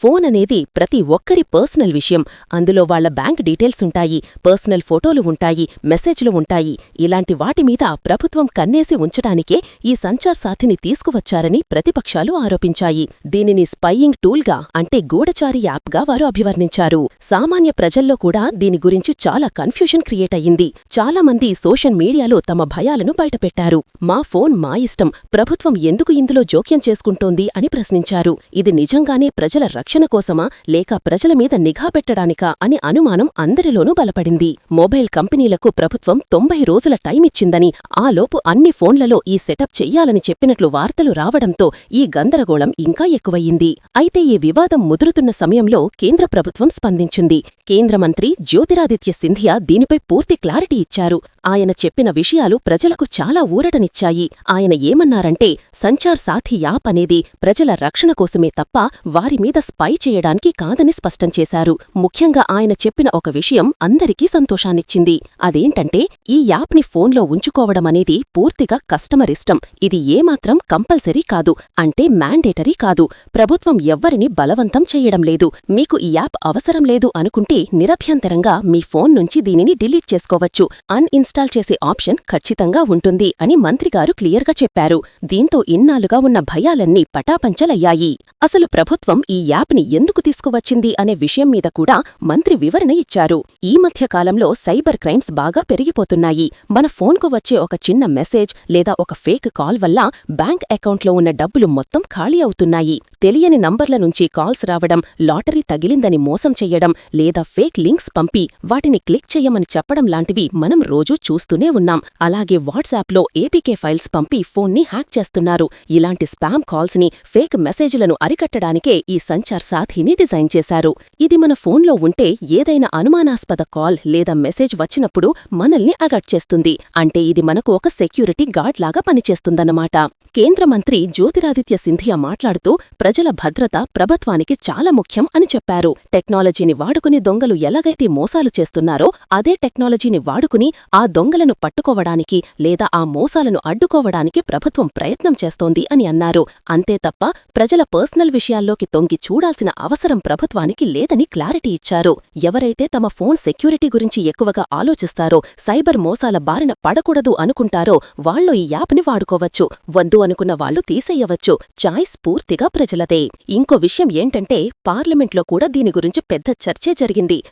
Phone అనేది ప్రతి ఒక్కరి పర్సనల్ విషయం. అందులో వాళ్ళ బ్యాంక్ డీటెయిల్స్ ఉంటాయి పర్సనల్ ఫోటోలు ఉంటాయి మెసేజ్లు ఉంటాయి. ఇలాంటి వాటి మీద ప్రభుత్వం కన్నేసి ఉంచడానికే ఈ సంచార్ సాథిని తీసుకువచ్చారని ప్రతిపక్షాలు ఆరోపించాయి. దీనిని స్పైయింగ్ టూల్గా అంటే గూఢచారి యాప్గా వారు అభివర్ణించారు. సామాన్య ప్రజల్లో కూడా దీని గురించి చాలా కన్ఫ్యూషన్ క్రియేట్ అయ్యింది. చాలా మంది సోషల్ మీడియాలో తమ భయాలను బయటపెట్టారు. మా ఫోన్ మా ఇష్టం ప్రభుత్వం ఎందుకు ఇందులో జోక్యం చేసుకుంటోంది అని ప్రశ్నించారు. ఇది నిజంగానే ప్రజల రక్షణ కోసమా లేక ప్రజల మీద నిఘా పెట్టడానికా అని అనుమానం అందరిలోనూ బలపడింది. మొబైల్ కంపెనీలకు ప్రభుత్వం తొంభై రోజుల టైం ఇచ్చిందని ఆలోపు అన్ని ఫోన్లలో ఈ సెటప్ చెయ్యాలని చెప్పినట్లు వార్తలు రావడంతో ఈ గందరగోళం ఇంకా ఎక్కువయ్యింది. అయితే ఈ వివాదం ముదురుతున్న సమయంలో కేంద్ర ప్రభుత్వం స్పందించింది. కేంద్ర మంత్రి జ్యోతిరాదిత్య సింధియా దీనిపై పూర్తి క్లారిటీ ఇచ్చారు. ఆయన చెప్పిన విషయాలు ప్రజలకు చాలా ఊరటనిచ్చాయి. ఆయన ఏమన్నారంటే సంచార్ సాథి యాప్ అనేది ప్రజల రక్షణ కోసమే తప్ప వారి పై చేయడానికి కాదని స్పష్టం చేశారు. ముఖ్యంగా ఆయన చెప్పిన ఒక విషయం అందరికీ సంతోషాన్నిచ్చింది. అదేంటంటే ఈ యాప్ని ఫోన్లో ఉంచుకోవడం అనేది పూర్తిగా కస్టమర్ ఇష్టం. ఇది ఏమాత్రం కంపల్సరీ కాదు. అంటే మ్యాండేటరీ కాదు. ప్రభుత్వం ఎవ్వరిని బలవంతం చేయడం లేదు. మీకు ఈ యాప్ అవసరం లేదు అనుకుంటే నిరభ్యంతరంగా మీ ఫోన్ నుంచి దీనిని డిలీట్ చేసుకోవచ్చు. అన్ఇన్స్టాల్ చేసే ఆప్షన్ ఖచ్చితంగా ఉంటుంది అని మంత్రిగారు క్లియర్గా చెప్పారు. దీంతో ఇన్నాళ్ళుగా ఉన్న భయాలన్నీ పటాపంచలయ్యాయి. అసలు ప్రభుత్వం ఈ యాప్ యాప్ని ఎందుకు తీసుకువచ్చింది అనే విషయం మీద కూడా మంత్రి వివరణ ఇచ్చారు. ఈ మధ్య కాలంలో సైబర్ క్రైమ్స్ బాగా పెరిగిపోతున్నాయి. మన ఫోన్కు వచ్చే ఒక చిన్న మెసేజ్ లేదా ఒక ఫేక్ కాల్ వల్ల బ్యాంక్ అకౌంట్లో ఉన్న డబ్బులు మొత్తం ఖాళీ అవుతున్నాయి. తెలియని నంబర్ల నుంచి కాల్స్ రావడం లాటరీ తగిలిందని మోసం చెయ్యడం లేదా ఫేక్ లింక్స్ పంపి వాటిని క్లిక్ చెయ్యమని చెప్పడం లాంటివి మనం రోజూ చూస్తూనే ఉన్నాం. అలాగే వాట్సాప్లో ఏపీకే ఫైల్స్ పంపి ఫోన్ని హ్యాక్ చేస్తున్నారు. ఇలాంటి స్పామ్ కాల్స్ని ఫేక్ మెసేజ్లను అరికట్టడానికే ఈ సంచార్ సాథీని డిజైన్ చేశారు. ఇది మన ఫోన్లో ఉంటే ఏదైనా అనుమానాస్పద కాల్ లేదా మెసేజ్ వచ్చినప్పుడు మనల్ని అలర్ట్ చేస్తుంది. అంటే ఇది మనకు ఒక సెక్యూరిటీ గార్డ్ లాగా పనిచేస్తుందన్నమాట. కేంద్ర మంత్రి జ్యోతిరాదిత్య సింధియా మాట్లాడుతూ ప్రజల భద్రత ప్రభుత్వానికి చాలా ముఖ్యం అని చెప్పారు. టెక్నాలజీని వాడుకుని దొంగలు ఎలాగైతే మోసాలు చేస్తున్నారో అదే టెక్నాలజీని వాడుకుని ఆ దొంగలను పట్టుకోవడానికి లేదా ఆ మోసాలను అడ్డుకోవడానికి ప్రభుత్వం ప్రయత్నం చేస్తోంది అని అన్నారు. అంతే తప్ప ప్రజల పర్సనల్ విషయాల్లోకి తొంగి చూడాల్సిన అవసరం ప్రభుత్వానికి లేదని క్లారిటీ ఇచ్చారు. ఎవరైతే తమ ఫోన్ సెక్యూరిటీ గురించి ఎక్కువగా ఆలోచిస్తారో సైబర్ మోసాల బారిన పడకూడదు అనుకుంటారో వాళ్ళు ఈ యాప్ని వాడుకోవచ్చు. వద్దు అనుకున్న వాళ్ళు తీసేయవచ్చు. చాయిస్ పూర్తిగా ప్రజలదే. ఇంకో విషయం ఏంటంటే పార్లమెంట్లో కూడా దీని గురించి పెద్ద చర్చే జరిగింది.